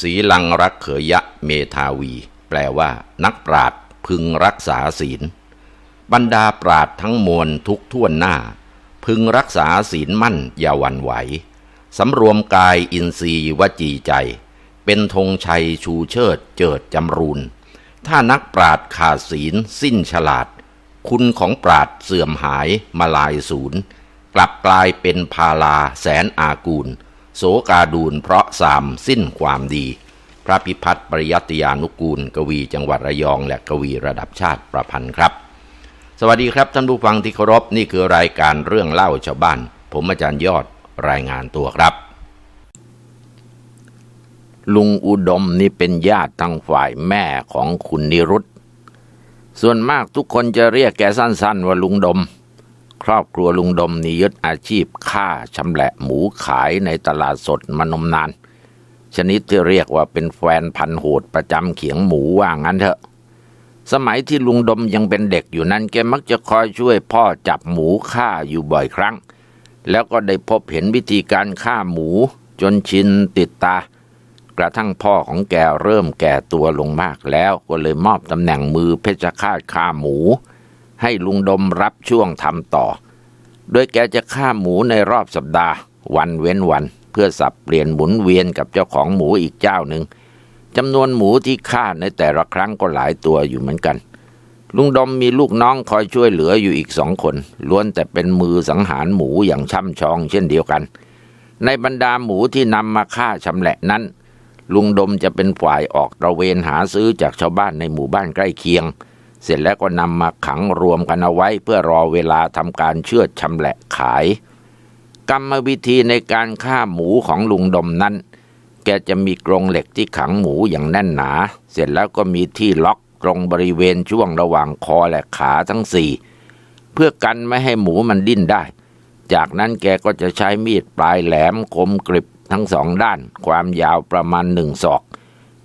ศีลังรักเขยะเมธาวี แปลว่า นักปราดพึงรักษาศีล บรรดาปราดทั้งมวลทุกท่วนหน้า พึงรักษาศีลมั่นอย่าหวั่นไหวสำรวมกายอินทรีย์วจีใจ เป็นธงชัยชูเชิดเจิดจำรูน ถ้านักปราดขาดศีลสิ้นฉลาด คุณของปราดเสื่อมหายมาลายศูนย์กลับกลายเป็นพาลาแสนอากูล โสกาดูลเพราะสามสิ้นความดี พระพิพัฒน์ปริยัติยานุกูล กวีจังหวัดระยองและกวีระดับชาติประพันธ์ครับ สวัสดีครับท่านผู้ฟังที่เคารพนี่คือรายการเรื่องเล่าชาวบ้าน ผมอาจารย์ยอดรายงานตัวครับ ลุงอุดมนี่เป็นญาติทางฝ่ายแม่ของคุณนิรุตส่วนมากทุกคนจะเรียกแกสั้นๆว่าลุงดม ครอบครัวลุงดมนียึดอาชีพฆ่าชำแหละหมูขายในตลาดสดมานมนาน ชนิดที่เรียกว่าเป็นแฟนพันโหดประจำเขียงหมูว่างั้นเถอะ สมัยที่ลุงดมยังเป็นเด็กอยู่นั้นแกมักจะคอยช่วยพ่อจับหมูฆ่าอยู่บ่อยครั้ง แล้วก็ได้พบเห็นวิธีการฆ่าหมูจนชินติดตา กระทั่งพ่อของแกเริ่มแก่ตัวลงมากแล้วก็เลยมอบตำแหน่งมือเพชฌฆาตฆ่าหมู ให้ลุงดมรับช่วงทำต่อ โดยแกจะฆ่าหมูในรอบสัปดาห์ วันเว้นวัน เพื่อสับเปลี่ยนหมุนเวียนกับเจ้าของหมูอีกเจ้าหนึ่งจำนวนหมูที่ฆ่าในแต่ละครั้งก็หลายตัวอยู่เหมือนกัน ลุงดมมีลูกน้องคอยช่วยเหลืออยู่อีกสองคน ล้วนแต่เป็นมือสังหารหมูอย่างช่ำชองเช่นเดียวกัน ในบรรดาหมูที่นำมาฆ่าชำแหละนั้น ลุงดมจะเป็นฝ่ายออกตระเวนหาซื้อจากชาวบ้านในหมู่บ้านใกล้เคียง เสร็จแล้วก็นำมาขังรวมกันเอาไว้เพื่อรอเวลาทำการเชือดชำแหละขาย กรรมวิธีในการฆ่าหมูของลุงดมนั้น แกจะมีกรงเหล็กที่ขังหมูอย่างแน่นหนา เสร็จแล้วก็มีที่ล็อกตรงบริเวณช่วงระหว่างคอและขาทั้งสี่เพื่อกันไม่ให้หมูมันดิ้นได้ จากนั้นแกก็จะใช้มีดปลายแหลมคมกริบทั้งสองด้าน ความยาวประมาณหนึ่งศอก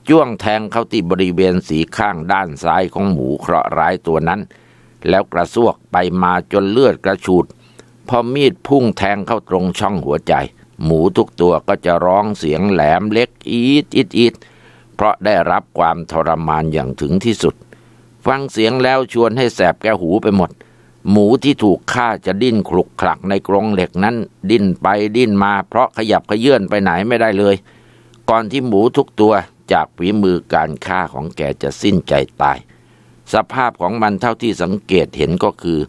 จ้วงแทงเข้าที่บริเวณสีข้างด้านซ้ายของหมูเคราะห์ร้ายตัวนั้น แล้วกระซวกไปมาจนเลือดกระฉูด พอมีดพุ่งแทงเข้าตรงช่องหัวใจ หมูทุกตัวก็จะร้องเสียงแหลมเล็กอีดอีดอีดเพราะได้รับความทรมานอย่างถึงที่สุด ฟังเสียงแล้วชวนให้แสบแก้หูไปหมด หมูที่ถูกฆ่าจะดิ้นคลุกคลักในกรงเหล็กนั้น ดิ้นไปดิ้นมาเพราะขยับขยื่นไปไหนไม่ได้เลย ก่อนที่หมูทุกตัว จากฝีมือการฆ่าของแกจะสิ้นใจตาย สภาพของมันเท่าที่สังเกตเห็นก็คือ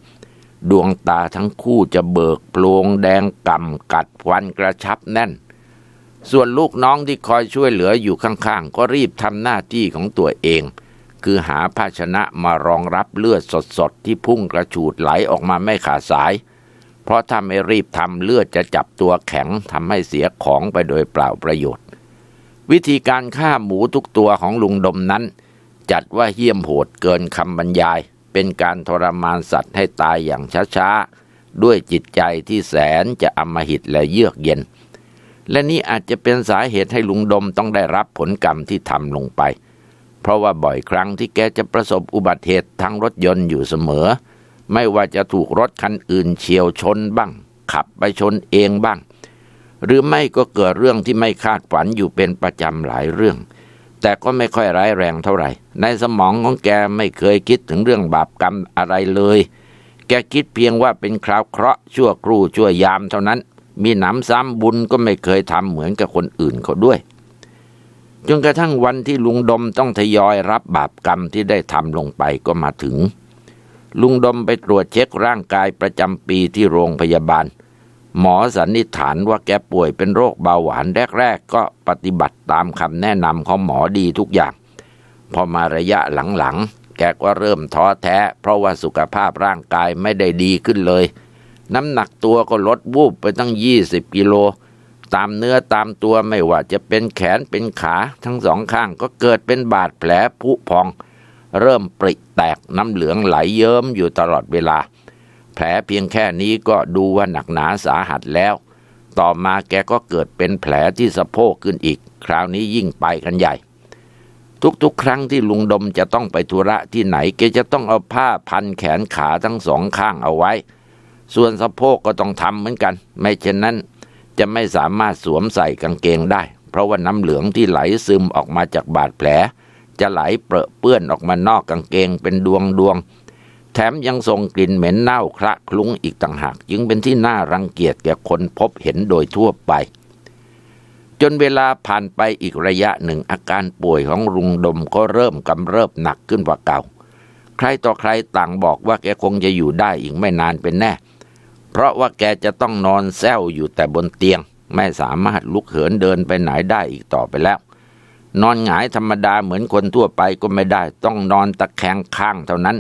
ดวงตาทั้งคู่จะเบิกโปลงแดงกำ่ำกัดฟันกระชับแน่น ส่วนลูกน้องที่คอยช่วยเหลืออยู่ข้างๆ ก็รีบทำหน้าที่ของตัวเอง คือหาภาชนะมารองรับเลือดสดๆ ที่พุ่งกระฉูดไหลออกมาไม่ขาดสาย เพราะถ้าไม่รีบทำเลือดจะจับตัวแข็งทำให้เสียของไปโดยเปล่าประโยชน์ วิธีการฆ่าหมูทุกตัวของลุงดมนั้น จัดว่าเหี้ยมโหดเกินคำบรรยาย เป็นการทรมานสัตว์ให้ตายอย่างช้าๆ ด้วยจิตใจที่แสนจะอำมหิตและเยือกเย็น และนี่อาจจะเป็นสาเหตุให้ลุงดมต้องได้รับผลกรรมที่ทำลงไป เพราะว่าบ่อยครั้งที่แกจะประสบอุบัติเหตุทางรถยนต์อยู่เสมอ ไม่ว่าจะถูกรถคันอื่นเฉียวชนบ้าง ขับไปชนเองบ้าง หรือไม่ก็เกิดเรื่องที่ไม่คาดฝันอยู่เป็นประจำหลายเรื่อง แต่ก็ไม่ค่อยร้ายแรงเท่าไหร่ ในสมองของแกไม่เคยคิดถึงเรื่องบาปกรรมอะไรเลย แกคิดเพียงว่าเป็นคราวเคราะห์ชั่วครู่ชั่วยามเท่านั้น มีหนำซ้ำบุญก็ไม่เคยทำเหมือนกับคนอื่นเขาด้วย จนกระทั่งวันที่ลุงดมต้องทยอยรับบาปกรรมที่ได้ทำลงไปก็มาถึง ลุงดมไปตรวจเช็คร่างกายประจำปีที่โรงพยาบาล หมอสันนิษฐานว่าแกป่วยเป็นโรคเบาหวานแรก ๆ ก็ปฏิบัติตามคำแนะนำของหมอดีทุกอย่าง พอมาระยะหลังๆ แกก็เริ่มท้อแท้ เพราะว่าสุขภาพร่างกายไม่ได้ดีขึ้นเลย น้ำหนักตัวก็ลดวูบไปตั้ง 20 กิโล ตามเนื้อตามตัวไม่ว่าจะเป็นแขนเป็นขาทั้งสองข้างก็เกิดเป็นบาดแผลผุพอง เริ่มปริแตกน้ำเหลืองไหลเยิ้มอยู่ตลอดเวลา แผลเพียงแค่นี้ก็ดูว่าหนักหนาสาหัสแล้ว ต่อมาแกก็เกิดเป็นแผลที่สะโพกขึ้นอีก คราวนี้ยิ่งไปกันใหญ่ ทุกๆ ครั้งที่ลุงดมจะต้องไปธุระที่ไหนแกจะต้องเอาผ้าพันแขนขาทั้งสองข้างเอาไว้ ส่วนสะโพกก็ต้องทำเหมือนกัน ไม่เช่นนั้นจะไม่สามารถสวมใส่กางเกงได้ เพราะว่าน้ำเหลืองที่ไหลซึมออกมาจากบาดแผล จะไหลเปรอะเปื้อนออกมานอกกางเกงเป็นดวงดวง แถมยังส่งกลิ่นเหม็นเน่าคละคลุ้งอีกต่างหาก จึงเป็นที่น่ารังเกียจแก่คนพบเห็นโดยทั่วไป จนเวลาผ่านไปอีกระยะหนึ่งอาการป่วยของลุงดมก็เริ่มกำเริบหนักขึ้นกว่าเก่า ใครต่อใครต่างบอกว่าแกคงจะอยู่ได้อีกไม่นานเป็นแน่ เพราะว่าแกจะต้องนอนแซวอยู่แต่บนเตียง ไม่สามารถลุกเหินเดินไปไหนได้อีกต่อไปแล้วนอนหงายธรรมดาเหมือนคนทั่วไปก็ไม่ได้ ต้องนอนตะแคงข้างเท่านั้น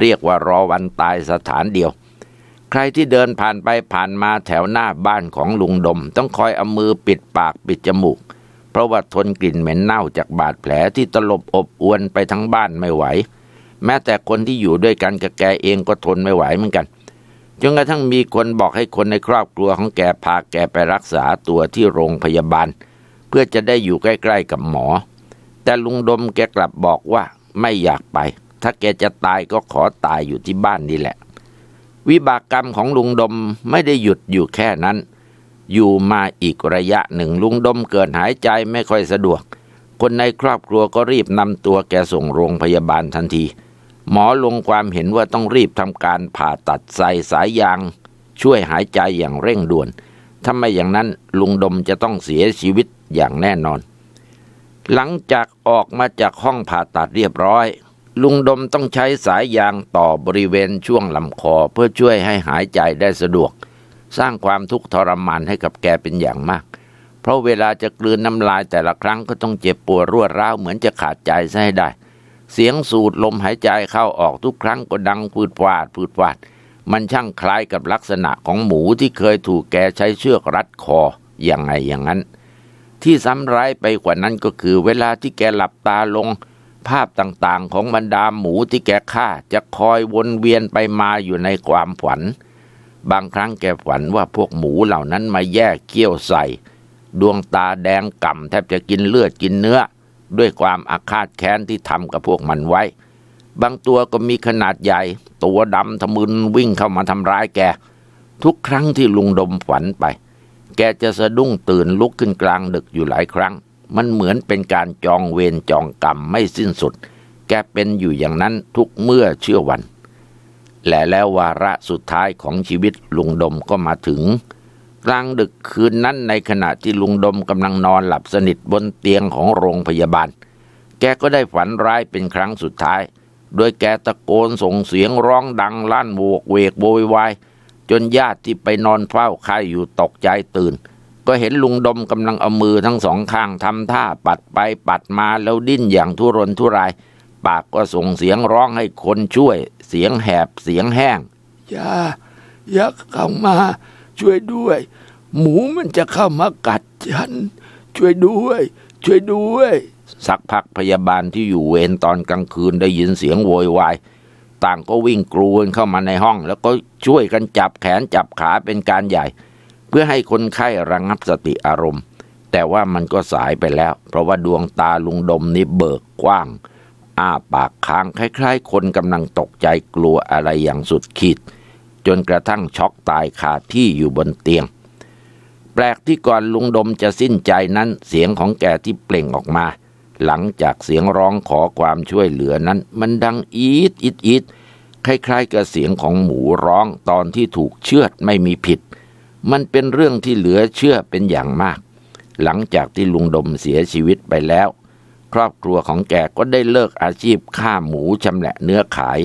เรียกว่ารอวันตายสถานเดียว ใครที่เดินผ่านไปผ่านมาแถวหน้าบ้านของลุงดม ต้องคอยเอามือปิดปากปิดจมูก เพราะว่าทนกลิ่นเหม็นเน่าจากบาดแผลที่ตลบอบอวนไปทั้งบ้านไม่ไหว แม้แต่คนที่อยู่ด้วยกันกับแกเองก็ทนไม่ไหวเหมือนกันจนกระทั่งมีคนบอกให้คนในครอบครัวของแกพาแกไปรักษาตัวที่โรงพยาบาล เพื่อจะได้อยู่ใกล้ ๆ กับหมอ แต่ลุงดมแกกลับบอกว่าไม่อยากไป ถ้าแกจะตายก็ขอตายอยู่ที่บ้านนี่แหละ วิบากกรรมของลุงดมไม่ได้หยุดอยู่แค่นั้น อยู่มาอีกระยะหนึ่งลุงดมเกิดหายใจไม่ค่อยสะดวก คนในครอบครัวก็รีบนำตัวแกส่งโรงพยาบาลทันที หมอลงความเห็นว่าต้องรีบทำการผ่าตัดใส่สายยาง ช่วยหายใจอย่างเร่งด่วนถ้าไม่อย่างนั้นลุงดมจะต้องเสียชีวิตอย่างแน่นอน หลังจากออกมาจากห้องผ่าตัดเรียบร้อย ลุงดมต้องใช้สายยางต่อบริเวณช่วงลำคอ เพื่อช่วยให้หายใจได้สะดวก สร้างความทุกข์ทรมานให้กับแกเป็นอย่างมาก เพราะเวลาจะกลืนน้ำลายแต่ละครั้งก็ต้องเจ็บปวดรวดร้าวเหมือนจะขาดใจซะให้ได้ เสียงสูดลมหายใจเข้าออกทุกครั้งก็ดังพืดวาดพืดวาด มันช่างคล้ายกับลักษณะของหมูที่เคยถูกแกใช้เชือกรัดคออย่างไงอย่างนั้น ที่ซ้ำร้ายไปกว่านั้นก็คือเวลาที่แกหลับตาลง ภาพต่างๆ ของบรรดาหมูที่แกฆ่าจะคอยวนเวียนไปมาอยู่ในความฝัน บางครั้งแกฝันว่าพวกหมูเหล่านั้นมาแยกเกี้ยวใส่ ดวงตาแดงก่ำแทบจะกินเลือดกินเนื้อ ด้วยความอาฆาตแค้นที่ทำกับพวกมันไว้ บางตัวก็มีขนาดใหญ่ ตัวดำทะมึนวิ่งเข้ามาทำร้ายแก ทุกครั้งที่ลุงดมฝันไป แกจะสะดุ้งตื่นลุกขึ้นกลางดึกอยู่หลายครั้ง มันเหมือนเป็นการจองเวรจองกรรมไม่สิ้นสุด แกเป็นอยู่อย่างนั้นทุกเมื่อเชื่อวัน และแล้ววาระสุดท้ายของชีวิตลุงดมก็มาถึง กลางดึกคืนนั้นในขณะที่ลุงดมกำลังนอนหลับสนิทบนเตียงของโรงพยาบาล แกก็ได้ฝันร้ายเป็นครั้งสุดท้าย โดยแกตะโกนส่งเสียงร้องดังลั่นโวกเวกโวยวายจนญาติที่ไปนอนเฝ้าไข้อยู่ตกใจตื่น ก็เห็นลุงดมกำลังเอามือทั้งสองข้างทำท่าปัดไปปัดมาแล้วดิ้นอย่างทุรนทุราย ปากก็ส่งเสียงร้องให้คนช่วย เสียงแหบเสียงแห้ง อย่า อย่าเข้ามา ช่วยด้วย หมูมันจะเข้ามากัดฉัน ช่วยด้วย ช่วยด้วย สักพักพยาบาลที่อยู่เวรตอนกลางคืนได้ยินเสียงโวยวายต่างก็วิ่งกรูกันเข้ามาในห้อง แล้วก็ช่วยกันจับแขนจับขาเป็นการใหญ่ เพื่อให้คนไข้ระงับสติอารมณ์ แต่ว่ามันก็สายไปแล้ว เพราะว่าดวงตาลุงดมนี่เบิกกว้าง อ้าปากค้างคล้าย ๆ คนกำลังตกใจกลัวอะไรอย่างสุดขีด จนกระทั่งช็อกตายคาที่อยู่บนเตียง แปลกที่ก่อนลุงดมจะสิ้นใจนั้นเสียงของแกที่เปล่งออกมา หลังจากเสียงร้องขอความช่วยเหลือนั้น มันดังอีดอีดอีดคล้ายๆกับเสียงของหมูร้องตอนที่ถูกเชือดไม่มีผิด มันเป็นเรื่องที่เหลือเชื่อเป็นอย่างมาก หลังจากที่ลุงดมเสียชีวิตไปแล้ว ครอบครัวของแกก็ได้เลิกอาชีพฆ่าหมูชำแหละเนื้อขาย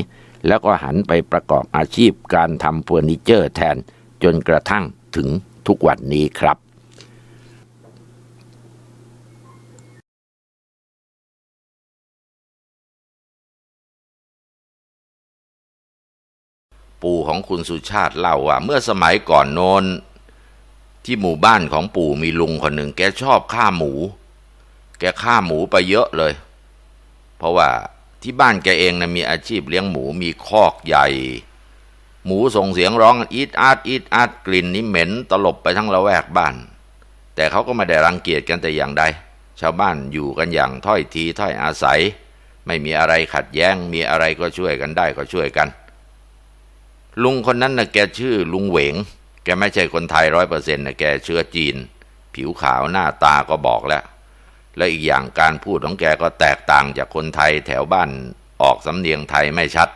แล้วก็หันไปประกอบอาชีพการทำเฟอร์นิเจอร์แทนจนกระทั่งถึงทุกวันนี้ครับ ปู่ของคุณสุชาติเล่าว่า เมื่อสมัยก่อนโน้น ที่หมู่บ้านของปู่มีลุงคนหนึ่ง แกชอบฆ่าหมู แกฆ่าหมูไปเยอะเลย เพราะว่าที่บ้านแกเองนะมีอาชีพเลี้ยงหมูมีคอกใหญ่ หมูส่งเสียงร้องอีดอาดอีดอาดกลิ่นนี่เหม็นตลบไปทั้งละแวกบ้าน แต่เขาก็ไม่ได้รังเกียจกันแต่อย่างใดชาวบ้านอยู่กันอย่างถ้อยทีถ้อยอาศัย ไม่มีอะไรขัดแย้งมีอะไรก็ช่วยกันได้ก็ช่วยกัน ลุงคนนั้นนะแกชื่อลุงเหวง แกไม่ใช่คนไทยร้อยเปอร์เซ็นต์นะแกเชื้อจีน ผิวขาวหน้าตาก็บอกแล้ว และอีกอย่างการพูดของแกก็แตกต่างจากคนไทยแถวบ้านออกสำเนียงไทยไม่ชัด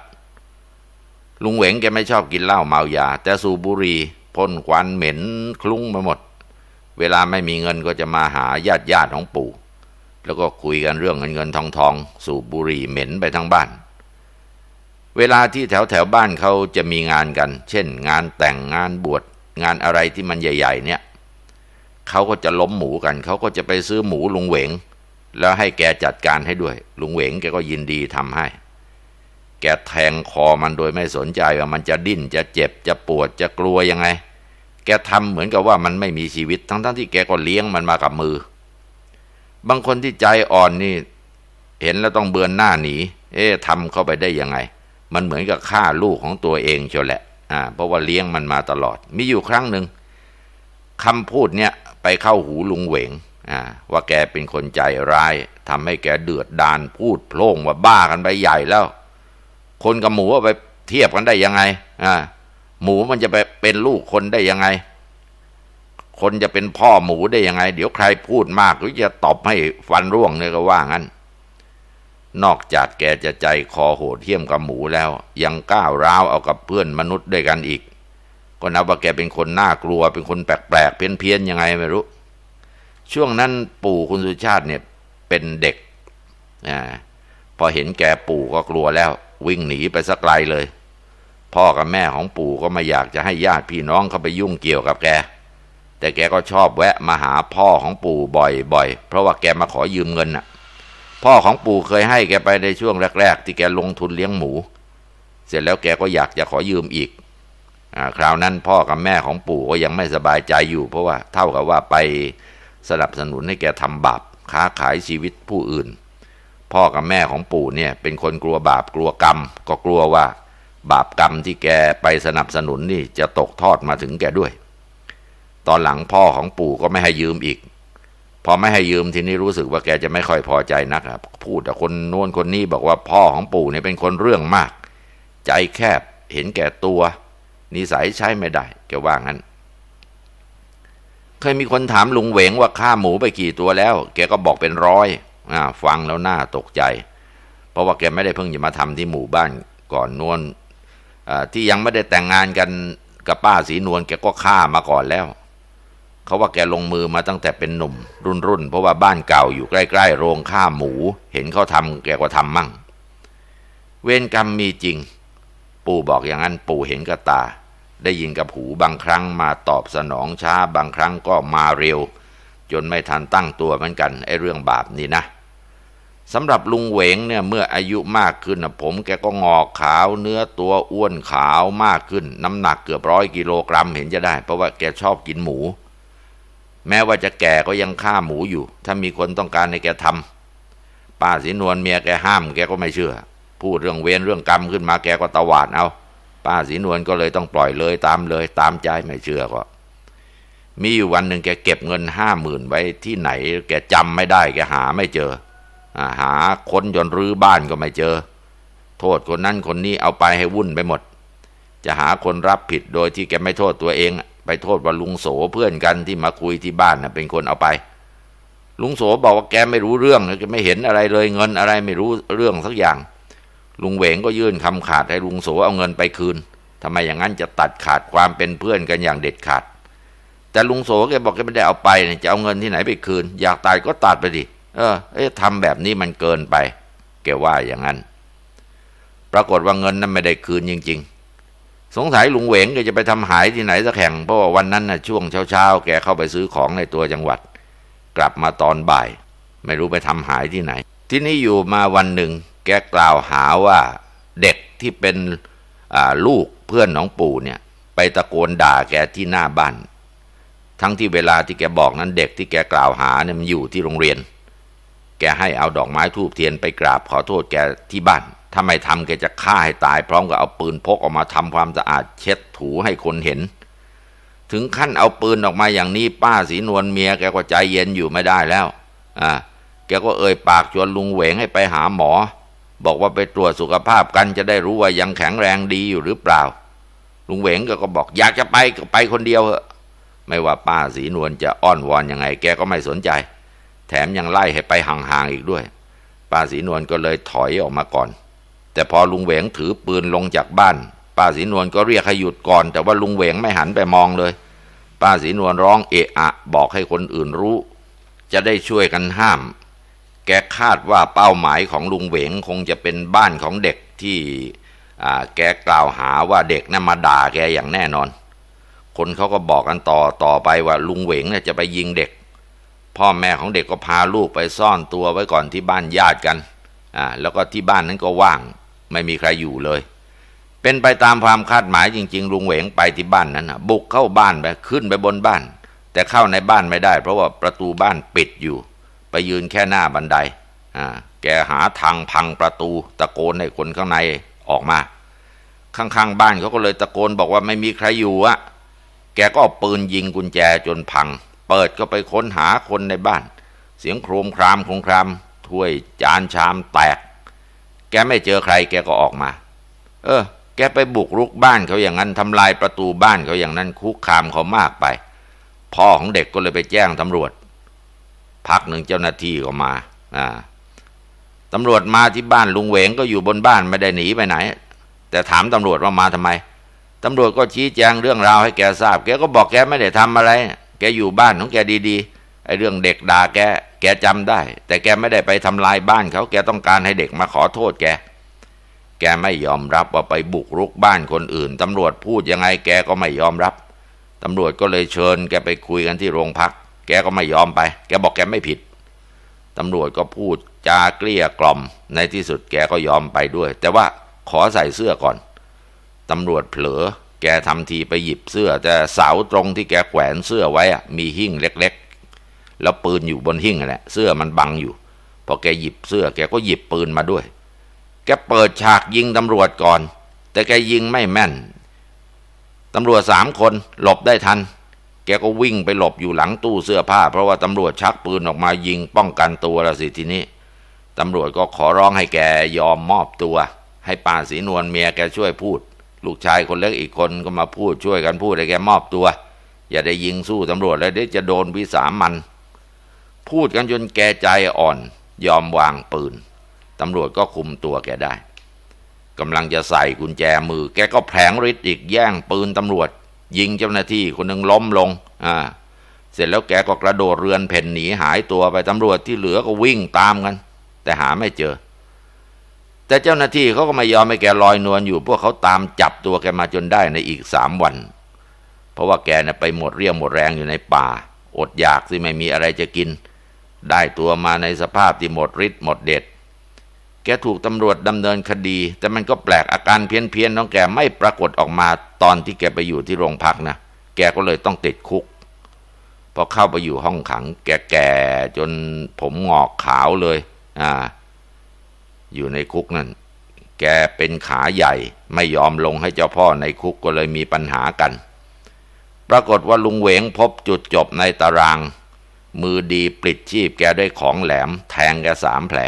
ลุงเหวงแกไม่ชอบกินเหล้าเมายา แต่สูบบุหรี่พ่นควันเหม็นคลุ้งไปหมด เวลาไม่มีเงินก็จะมาหาญาติญาติของปู่ แล้วก็คุยกันเรื่องเงินเงินทองทอง สูบบุหรี่เหม็นไปทั้งบ้าน เวลาที่แถวแถวบ้านเขาจะมีงานกัน เช่น งานแต่งงานบวชงานอะไรที่มันใหญ่ ๆ เนี่ยเขาก็จะล้มหมูกัน เขาก็จะไปซื้อหมูลุงเหวง แล้วให้แกจัดการให้ด้วย ลุงเหวงแกก็ยินดีทำให้ แกแทงคอมันโดยไม่สนใจว่ามันจะดิ้นจะเจ็บจะปวดจะกลัวยังไง แกทำเหมือนกับว่ามันไม่มีชีวิตทั้งๆที่แกก็เลี้ยงมันมากับมือ บางคนที่ใจอ่อนนี่ เห็นแล้วต้องเบือนหน้าหนี เอ๊ะทำเข้าไปได้ยังไง มันเหมือนกับฆ่าลูกของตัวเองเชียวแหละอ่าเพราะว่าเลี้ยงมันมาตลอด มีอยู่ครั้งหนึ่งคำพูดเนี่ยไปเข้าหูลุงเหวงอ่าว่าแกเป็นคนใจร้ายทำให้แกเดือดดานพูดโพล่งว่าบ้ากันไปใหญ่แล้ว คนกับหมูไปเทียบกันได้ยังไงอ่าหมูมันจะไปเป็นลูกคนได้ยังไง คนจะเป็นพ่อหมูได้ยังไง เดี๋ยวใครพูดมากหรือจะตอบให้ฟันร่วงเนี่ยก็ว่างั้น นอกจากแกจะใจคอโหดเหี้ยมกับหมูแล้ว ยังก้าวร้าวเอากับเพื่อนมนุษย์ด้วยกันอีก ก็นับว่าแกเป็นคนน่ากลัว เป็นคนแปลกๆเพี้ยนๆยังไงไม่รู้ ช่วงนั้นปู่คุณสุชาติเนี่ยเป็นเด็กอ่าพอเห็นแกปู่ก็กลัวแล้ว วิ่งหนีไปสักไกลเลย พ่อกับแม่ของปู่ก็ไม่อยากจะให้ญาติพี่น้องเข้าไปยุ่งเกี่ยวกับแก แต่แกก็ชอบแวะมาหาพ่อของปู่บ่อยๆเพราะว่าแกมาขอยืมเงินน่ะ พ่อของปู่เคยให้แกไปในช่วงแรก ๆ ที่แกลงทุนเลี้ยงหมู เสร็จแล้วแกก็อยากจะขอยืมอีกอคราวนั้นพ่อกับแม่ของปู่ก็ยังไม่สบายใจอยู่ เพราะว่าเท่ากับว่าไปสนับสนุนให้แกทำบาปค้าขายชีวิตผู้อื่น พ่อกับแม่ของปู่เนี่ยเป็นคนกลัวบาปกลัวกรรม ก็กลัวว่า บาปกรรมที่แกไปสนับสนุนนี่จะตกทอดมาถึงแกด้วย ตอนหลังพ่อของปู่ก็ไม่ให้ยืมอีก พอไม่ให้ยืมทีนี้รู้สึกว่าแกจะไม่ค่อยพอใจนักครับพูดแต่คนโน้นคนนี้บอกว่าพ่อของปู่เนี่ยเป็นคนเรื่องมาก ใจแคบเห็นแก่ตัว นิสัยใช้ไม่ได้ แกว่างั้น เคยมีคนถามลุงเหวงว่าฆ่าหมูไปกี่ตัวแล้ว แกก็บอกเป็นร้อยอฟังแล้วน่าตกใจ เพราะว่าแกไม่ได้เพิ่งจะมาทำที่หมู่บ้านก่อนนวลที่ยังไม่ได้แต่งงานกันกับป้าสีนวลแกก็ฆ่ามาก่อนแล้ว เขาว่าแกลงมือมาตั้งแต่เป็นหนุ่ม รุ่นรุ่นเพราะว่าบ้านเก่าอยู่ใกล้ ๆ โรงฆ่าหมู เห็นเขาทำแกก็ทำมั่ง เวรกรรมมีจริง ปู่บอกอย่างนั้นปู่เห็นกับตา ได้ยินกับหูบางครั้งมาตอบสนองช้าบางครั้งก็มาเร็ว จนไม่ทันตั้งตัวเหมือนกันไอ้เรื่องบาปนี่นะสำหรับลุงเหวงเนี่ยเมื่ออายุมากขึ้นนะผมแกก็งอกขาวเนื้อตัวอ้วนขาวมากขึ้น น้ำหนักเกือบร้อยกิโลกรัมเห็นจะได้ เพราะว่าแกชอบกินหมู แม้ว่าจะแก่ก็ยังฆ่าหมูอยู่ ถ้ามีคนต้องการให้แกทำป้าสีนวลเมียแกห้าม แกก็ไม่เชื่อ พูดเรื่องเวรเรื่องกรรมขึ้นมาแกก็ตวาดเอา ป้าสีนวลก็เลยต้องปล่อยเลยตามเลยตามใจไม่เชื่อก็มีอยู่วันหนึ่งแกเก็บเงินห้าหมื่นไว้ที่ไหน แกจำไม่ได้ แกหาไม่เจอหาค้นจนรื้อบ้านก็ไม่เจอ โทษคนนั้นคนนี้เอาไปให้วุ่นไปหมด จะหาคนรับผิดโดยที่แกไม่โทษตัวเอง ไปโทษว่าลุงโสเพื่อนกันที่มาคุยที่บ้านนะเป็นคนเอาไป ลุงโสบอกว่าแกไม่รู้เรื่องแกไม่เห็นอะไรเลยเงินอะไรไม่รู้เรื่องสักอย่าง ลุงเหวงก็ยื่นคำขาดให้ลุงโสเอาเงินไปคืนทำไมอย่างนั้นจะตัดขาดความเป็นเพื่อนกันอย่างเด็ดขาด แต่ลุงโสแกบอกแกไม่ได้เอาไปเนี่ยจะเอาเงินที่ไหนไปคืน อยากตายก็ตัดไปดิเออเอ๊ะทำแบบนี้มันเกินไป แกว่าอย่างนั้น ปรากฏว่าเงินนั้นไม่ได้คืนจริง ๆ สงสัยลุงเหวงแกจะไปทำหายที่ไหนสักแห่งเพราะว่าวันนั้นนะช่วงเช้าๆแกเข้าไปซื้อของในตัวจังหวัด กลับมาตอนบ่าย ไม่รู้ไปทำหายที่ไหน ที่นี่อยู่มาวันหนึ่ง แกกล่าวหาว่าเด็กที่เป็นลูกเพื่อนของปู่เนี่ย ไปตะโกนด่าแกที่หน้าบ้านทั้งที่เวลาที่แกบอกนั้นเด็กที่แกกล่าวหาเนี่ยมันอยู่ที่โรงเรียน แกให้เอาดอกไม้ทูบเทียนไปกราบขอโทษแกที่บ้าน ถ้าไม่ทำแกจะฆ่าให้ตาย พร้อมกับเอาปืนพกออกมาทำความสะอาดเช็ดถูให้คนเห็น ถึงขั้นเอาปืนออกมาอย่างนี้ป้าสีนวลเมียแกก็ใจเย็นอยู่ไม่ได้แล้วอ่าแกก็เอ่ยปากชวนลุงเหวงให้ไปหาหมอ บอกว่าไปตรวจสุขภาพกันจะได้รู้ว่ายังแข็งแรงดีอยู่หรือเปล่า ลุงเหวงก็ก็บอกอยากจะไปก็ไปคนเดียวเหอะไม่ว่าป้าสีนวลจะอ้อนวอนยังไง แกก็ไม่สนใจ แถมยังไล่ให้ไปห่างๆอีกด้วย ป้าสีนวลก็เลยถอยออกมาก่อน แต่พอลุงเหวงถือปืนลงจากบ้าน ป้าสีนวลก็เรียกให้หยุดก่อน แต่ว่าลุงเหวงไม่หันไปมองเลย ป้าสีนวลร้องเอะอะ บอกให้คนอื่นรู้ จะได้ช่วยกันห้าม แกคาดว่าเป้าหมายของลุงเหวงคงจะเป็นบ้านของเด็กที่แกกล่าวหาว่าเด็กน่ะมาด่าแกอย่างแน่นอน คนเขาก็บอกกันต่อต่อไปว่าลุงเหวงเนี่ยจะไปยิงเด็ก พ่อแม่ของเด็กก็พาลูกไปซ่อนตัวไว้ก่อนที่บ้านญาติกันอ่าแล้วก็ที่บ้านนั้นก็ว่าง ไม่มีใครอยู่เลย เป็นไปตามความคาดหมายจริง ๆ ลุงเหวงไปที่บ้านนั้นนะบุกเข้าบ้านไปขึ้นไปบนบ้าน แต่เข้าในบ้านไม่ได้ เพราะว่าประตูบ้านปิดอยู่ ไปยืนแค่หน้าบันไดอ่าแกหาทางพังประตู ตะโกนให้คนข้างในออกมา ข้างๆบ้านเขาก็เลยตะโกนบอกว่าไม่มีใครอยู่อะแกก็เอาปืนยิงกุญแจจนพัง เปิดก็ไปค้นหาคนในบ้าน เสียงโครมครามโครมครามถ้วยจานชามแตก แกไม่เจอใคร แกก็ออกมา เออ แกไปบุกรุกบ้านเขาอย่างนั้นทำลายประตูบ้านเขาอย่างนั้นคุกคามเขามากไป พ่อของเด็กก็เลยไปแจ้งตำรวจ พักหนึ่งเจ้าหน้าที่ก็มา อ่าตำรวจมาที่บ้านลุงเหวงก็อยู่บนบ้านไม่ได้หนีไปไหน แต่ถามตำรวจว่ามาทำไมตำรวจก็ชี้แจงเรื่องราวให้แกทราบ แกก็บอกแกไม่ได้ทำอะไร แกอยู่บ้านของแกดีๆ ไอ้เรื่องเด็กด่าแก แกจำได้ แต่แกไม่ได้ไปทำลายบ้านเขาแกต้องการให้เด็กมาขอโทษแก แกไม่ยอมรับว่าไปบุกรุกบ้านคนอื่นตำรวจพูดยังไงแกก็ไม่ยอมรับตำรวจก็เลยเชิญ แกไปคุยกันที่โรงพัก แกก็ไม่ยอมไป แกบอกแกไม่ผิดตำรวจก็พูดจาเกลี้ยกล่อม ในที่สุดแกก็ยอมไปด้วย แต่ว่าขอใส่เสื้อก่อนตำรวจเผลอ แกทำทีไปหยิบเสื้อ แต่เสาตรงที่แกแขวนเสื้อไว้อะมีหิ้งเล็ก แล้วปืนอยู่บนหิ้งแหละเสื้อมันบังอยู่ พอแกหยิบเสื้อ แกก็หยิบปืนมาด้วย แกเปิดฉากยิงตำรวจก่อน แต่แกยิงไม่แม่นตำรวจสามคนหลบได้ทัน แกก็วิ่งไปหลบอยู่หลังตู้เสื้อผ้า เพราะว่าตำรวจชักปืนออกมายิงป้องกันตัวแล้วสิทีนี้ตำรวจก็ขอร้องให้แกยอมมอบตัว ให้ป้าสีนวลเมียแกช่วยพูด ลูกชายคนเล็กอีกคนก็มาพูดช่วยกันพูดให้แกมอบตัว อย่าได้ยิงสู้ตำรวจแล้วเดี๋ยวจะโดนวิสามัน พูดกันจนแกใจอ่อน ยอมวางปืนตำรวจก็คุมตัวแกได้กำลังจะใส่กุญแจมือ แกก็แผลงฤทธิ์อีกแย่งปืนตำรวจ ยิงเจ้าหน้าที่คนหนึ่งล้มลงอ่าเสร็จแล้วแกก็กระโดดเรือนเพ่นหนีหายตัวไปตำรวจที่เหลือก็วิ่งตามกัน แต่หาไม่เจอ แต่เจ้าหน้าที่เขาก็ไม่ยอมให้แกลอยนวลอยู่ พวกเขาตามจับตัวแกมาจนได้ในอีกสามวัน เพราะว่าแกเนี่ยไปหมดเรี่ยวหมดแรงอยู่ในป่า อดอยากที่ไม่มีอะไรจะกิน ได้ตัวมาในสภาพที่หมดฤทธิ์หมดเด็ดแกถูกตำรวจดำเนินคดี แต่มันก็แปลกอาการเพี้ยนๆของแกไม่ปรากฏออกมาตอนที่แกไปอยู่ที่โรงพักนะแกก็เลยต้องติดคุก พอเข้าไปอยู่ห้องขัง แกแก่จนผมงอกขาวเลย อ่า อยู่ในคุกนั่น แกเป็นขาใหญ่ ไม่ยอมลงให้เจ้าพ่อในคุกก็เลยมีปัญหากัน ปรากฏว่าลุงเหวงพบจุดจบในตาราง มือดีปลิดชีพแกด้วยของแหลม แทงแกสามแผล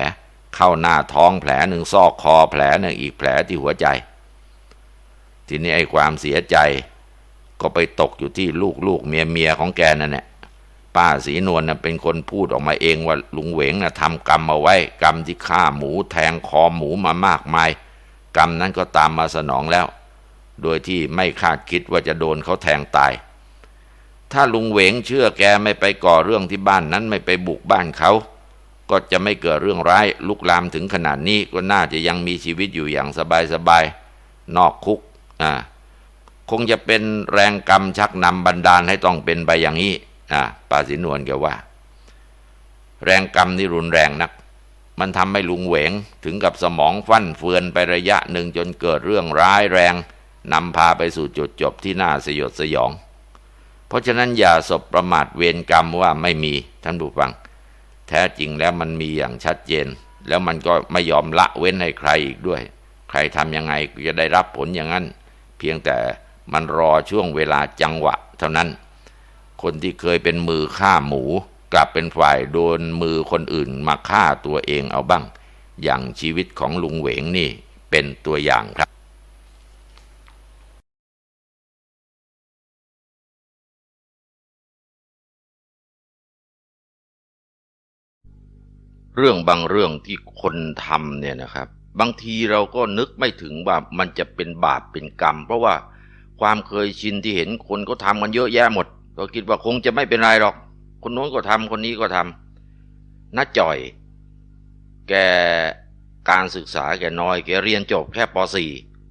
เข้าหน้าท้องแผลหนึ่งซอกคอแผลหนึ่งอีกแผลที่หัวใจ ทีนี้ไอ้ความเสียใจ ก็ไปตกอยู่ที่ลูกลูกเมียเมียของแกนั่นแหละป้าสีนวลน่ะเป็นคนพูดออกมาเองว่าลุงเหวงน่ะทำกรรมเอาไว้ กรรมที่ฆ่าหมูแทงคอหมูมามากมาย กรรมนั้นก็ตามมาสนองแล้ว โดยที่ไม่คาดคิดว่าจะโดนเขาแทงตาย ถ้าลุงเหวงเชื่อแกไม่ไปก่อเรื่องที่บ้านนั้นไม่ไปบุกบ้านเขา ก็จะไม่เกิดเรื่องร้ายลุกลามถึงขนาดนี้ก็น่าจะยังมีชีวิตอยู่อย่างสบายๆนอกคุกอ่าคงจะเป็นแรงกรรมชักนำบันดาลให้ต้องเป็นไปอย่างนี้อ่าป้าสินวลแกว่า แรงกรรมนี่รุนแรงนัก มันทำให้ลุงเหวงถึงกับสมองฟั่นเฟือนไประยะหนึ่งจนเกิดเรื่องร้ายแรงนำพาไปสู่จุดจบที่น่าสยดสยอง ราะฉะนั้นอย่าสบประมาทเวรกรรมว่าไม่มีท่านผู้ฟัง แท้จริงแล้วมันมีอย่างชัดเจน แล้วมันก็ไม่ยอมละเว้นให้ใครอีกด้วย ใครทำยังไงก็จะได้รับผลอย่างนั้น เพียงแต่มันรอช่วงเวลาจังหวะ เท่านั้น คนที่เคยเป็นมือฆ่าหมู กลับเป็นฝ่ายโดนมือคนอื่นมาฆ่าตัวเองเอาบ้าง อย่างชีวิตของลุงเหวงนี่เป็นตัวอย่างครับ เรื่องบางเรื่องที่คนทำเนี่ยนะครับ บางทีเราก็นึกไม่ถึงว่ามันจะเป็นบาปเป็นกรรม เพราะว่าความเคยชินที่เห็นคนก็ทำกันเยอะแยะหมด ก็คิดว่าคงจะไม่เป็นไรหรอก คนโน้นก็ทำคนนี้ก็ทำน้าจ่อย แกการศึกษาแกน้อย แกเรียนจบแค่ป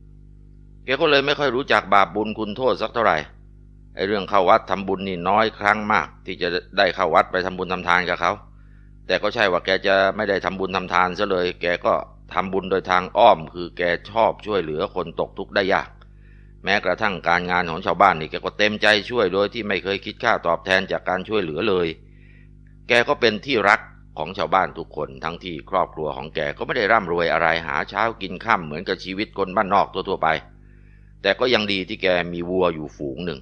.4 แกก็เลยไม่ค่อยรู้จักบาปบุญคุณโทษสักเท่าไหร่ไอเรื่องเข้าวัดทำบุญนี่น้อยครั้งมาก ที่จะได้เข้าวัดไปทำบุญทำทานกับเขา แต่ก็ใช่ว่าแกจะไม่ได้ทำบุญทำทานซะเลย แกก็ทำบุญโดยทางอ้อม คือแกชอบช่วยเหลือคนตกทุกข์ได้ยาก แม้กระทั่งการงานของชาวบ้านนี่แกก็เต็มใจช่วยโดยที่ไม่เคยคิดค่าตอบแทนจากการช่วยเหลือเลย แกก็เป็นที่รักของชาวบ้านทุกคนทั้งที่ครอบครัวของแกก็ไม่ได้ร่ำรวยอะไรหาเช้ากินข้าเหมือนกับชีวิตคนบ้านนอกทั่วๆไป แต่ก็ยังดีที่แกมีวัวอยู่ฝูงหนึ่ง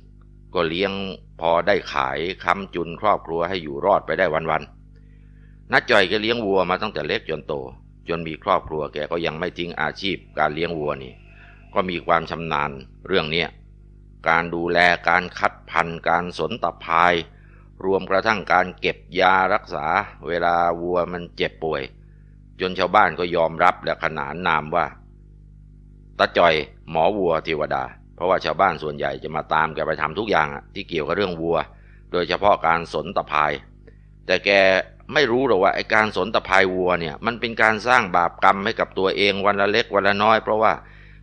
ก็เลี้ยงพอได้ขายค้ำจุนครอบครัวให้อยู่รอดไปได้วันๆ นัดจ่อยแกเลี้ยงวัวมาตั้งแต่เล็กจนโต จนมีครอบครัวแกก็ยังไม่ทิ้งอาชีพการเลี้ยงวัวนี่ ก็มีความชำนาญเรื่องเนี้ยการดูแลการคัดพันธุ์การสนตะพาย รวมกระทั่งการเก็บยารักษา เวลาวัวมันเจ็บป่วย จนชาวบ้านก็ยอมรับและขนานนามว่าตาจ่อยหมอวัวเทวดา เพราะว่าชาวบ้านส่วนใหญ่จะมาตามแกไปทำทุกอย่างที่เกี่ยวกับเรื่องวัว โดยเฉพาะการสนตะพาย แต่แก ไม่รู้หรอกว่าไอการสนตะพายวัวเนี่ย มันเป็นการสร้างบาปกรรมให้กับตัวเองวันละเล็กวันละน้อย เพราะว่า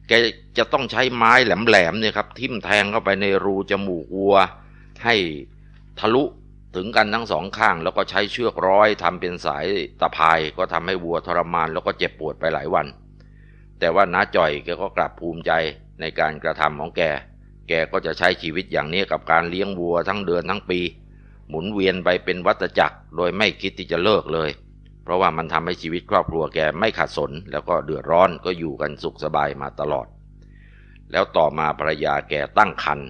แกจะต้องใช้ไม้แหลมๆเนี่ยครับทิ่มแทงเข้าไปในรูจมูกวัว ให้ทะลุถึงกันทั้งสองข้าง แล้วก็ใช้เชือกร้อยทำเป็นสายตะพายก็ทำให้วัวทรมานแล้วก็เจ็บปวดไปหลายวัน แต่ว่าน้าจ่อยแกก็กลับภูมิใจในการกระทำของแก แกก็จะใช้ชีวิตอย่างนี้กับการเลี้ยงวัวทั้งเดือนทั้งปี หมุนเวียนไปเป็นวัฏจักร โดยไม่คิดที่จะเลิกเลย เพราะว่ามันทำให้ชีวิตครอบครัวแกไม่ขัดสน แล้วก็เดือดร้อนก็อยู่กันสุขสบายมาตลอด แล้วต่อมาภรรยาแกตั้งครรภ์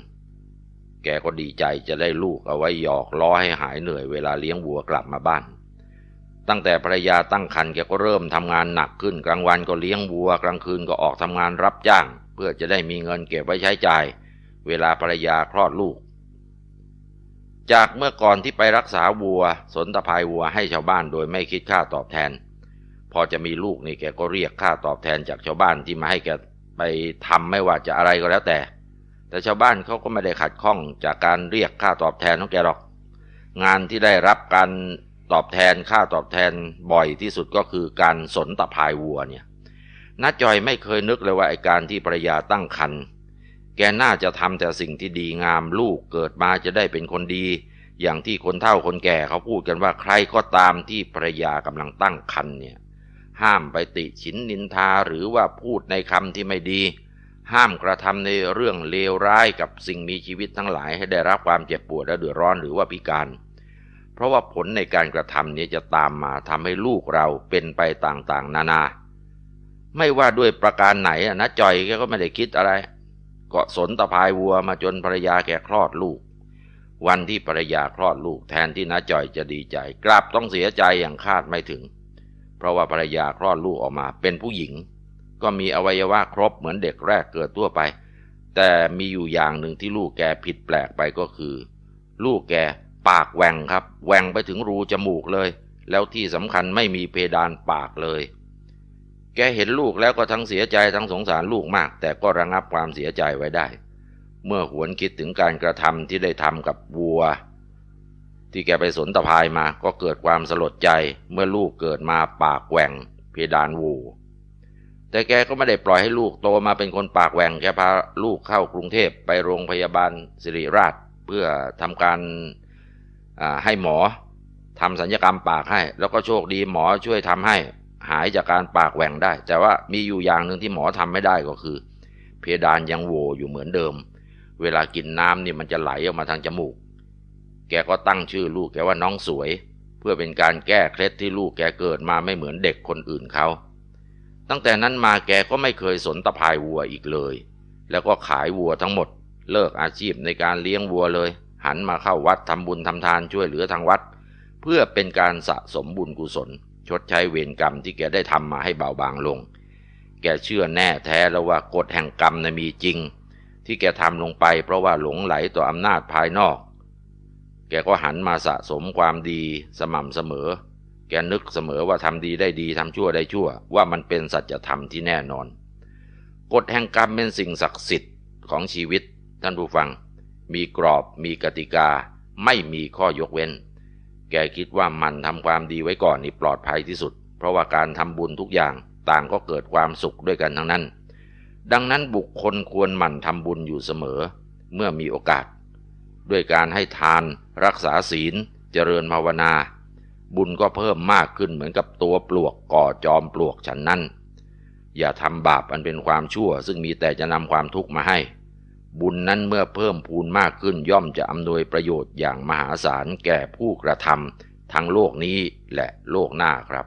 แกก็ดีใจจะได้ลูกเอาไว้หยอกล้อให้หายเหนื่อยเวลาเลี้ยงวัวกลับมาบ้าน ตั้งแต่ภรรยาตั้งครรภ์แกก็เริ่มทำงานหนักขึ้นกลางวันก็เลี้ยงวัว กลางคืนก็ออกทำงานรับจ้าง เพื่อจะได้มีเงินเก็บไว้ใช้จ่าย เวลาภรรยาคลอดลูก จากเมื่อก่อนที่ไปรักษาวัว สนตะพายวัวให้ชาวบ้านโดยไม่คิดค่าตอบแทน พอจะมีลูกนี่แกก็เรียกค่าตอบแทนจากชาวบ้านที่มาให้แกไปทำไม่ว่าจะอะไรก็แล้วแต่ แต่ชาวบ้านเขาก็ไม่ได้ขัดข้องจากการเรียกค่าตอบแทนของแกหรอก งานที่ได้รับการตอบแทนค่าตอบแทนบ่อยที่สุดก็คือการสนตะพายวัวเนี่ยน้าจอยไม่เคยนึกเลยว่าไอการที่ภรรยาตั้งครรภ์ แกน่าจะทำแต่สิ่งที่ดีงามลูกเกิดมาจะได้เป็นคนดี อย่างที่คนเฒ่าคนแก่เขาพูดกันว่าใครก็ตามที่ภรรยากำลังตั้งครรภ์เนี่ยห้ามไปติฉินนินทาหรือว่าพูดในคำที่ไม่ดี ห้ามกระทำในเรื่องเลวร้ายกับสิ่งมีชีวิตทั้งหลายให้ได้รับความเจ็บปวดและเดือดร้อนหรือว่าพิการ เพราะว่าผลในการกระทำนี้จะตามมาทำให้ลูกเราเป็นไปต่างๆ นานา ไม่ว่าด้วยประการไหนนะจอยแกก็ไม่ได้คิดอะไร ก็สนตะพายวัวมาจนภรรยาแกคลอดลูก วันที่ภรรยาคลอดลูกแทนที่น้าจอยจะดีใจ กลับต้องเสียใจอย่างคาดไม่ถึง เพราะว่าภรรยาคลอดลูกออกมาเป็นผู้หญิง ก็มีอวัยวะครบเหมือนเด็กแรกเกิดทั่วไป แต่มีอยู่อย่างหนึ่งที่ลูกแกผิดแปลกไปก็คือ ลูกแกปากแหว่งครับแหว่งไปถึงรูจมูกเลย แล้วที่สำคัญไม่มีเพดานปากเลย แกเห็นลูกแล้วก็ทั้งเสียใจทั้งสงสารลูกมาก แต่ก็ระงับความเสียใจไว้ได้ เมื่อหวนคิดถึงการกระทำที่ได้ทำกับวัว ที่แกไปสนตะพายมาก็เกิดความสลดใจเมื่อลูกเกิดมาปากแหว่งเพดานวูแต่แกก็ไม่ได้ปล่อยให้ลูกโตมาเป็นคนปากแหว่งแกพาลูกเข้ากรุงเทพไปโรงพยาบาลสิริราช เพื่อทำการให้หมอทำสัญญกรรมปากให้ แล้วก็โชคดีหมอช่วยทำให้ หายจากการปากแหว่งได้ แต่ว่ามีอยู่อย่างหนึ่งที่หมอทำไม่ได้ก็คือ เพดานยังโวอยู่เหมือนเดิม เวลากินน้ำนี่มันจะไหลออกมาทางจมูก แกก็ตั้งชื่อลูกแกว่าน้องสวย เพื่อเป็นการแก้เคล็ดที่ลูกแกเกิดมาไม่เหมือนเด็กคนอื่นเขาตั้งแต่นั้นมาแกก็ไม่เคยสนตะพายวัวอีกเลย แล้วก็ขายวัวทั้งหมด เลิกอาชีพในการเลี้ยงวัวเลย หันมาเข้าวัดทำบุญทำทานช่วยเหลือทางวัด เพื่อเป็นการสะสมบุญกุศล ชดใช้เวรกรรมที่แกได้ทำมาให้เบาบางลง แกเชื่อแน่แท้แล้วว่ากฎแห่งกรรมนะมีจริง ที่แกทำลงไปเพราะว่าหลงไหลต่ออำนาจภายนอก แกก็หันมาสะสมความดีสม่ำเสมอ แกนึกเสมอว่าทำดีได้ดีทำชั่วได้ชั่ว ว่ามันเป็นสัจธรรมที่แน่นอน กฎแห่งกรรมเป็นสิ่งศักดิ์สิทธิ์ของชีวิตท่านผู้ฟัง มีกรอบมีกติกา ไม่มีข้อยกเว้น แกคิดว่ามันทำความดีไว้ก่อนนี่ปลอดภัยที่สุด เพราะว่าการทำบุญทุกอย่างต่างก็เกิดความสุขด้วยกันทั้งนั้น ดังนั้นบุคคลควรหมั่นทำบุญอยู่เสมอ เมื่อมีโอกาส ด้วยการให้ทาน รักษาศีล เจริญภาวนา บุญก็เพิ่มมากขึ้นเหมือนกับตัวปลวกก่อจอมปลวกฉันนั้น อย่าทำบาปอันเป็นความชั่ว ซึ่งมีแต่จะนำความทุกข์มาให้ บุญนั้นเมื่อเพิ่มพูนมากขึ้นย่อมจะอำนวยประโยชน์อย่างมหาศาลแก่ผู้กระทำทั้งโลกนี้และโลกหน้าครับ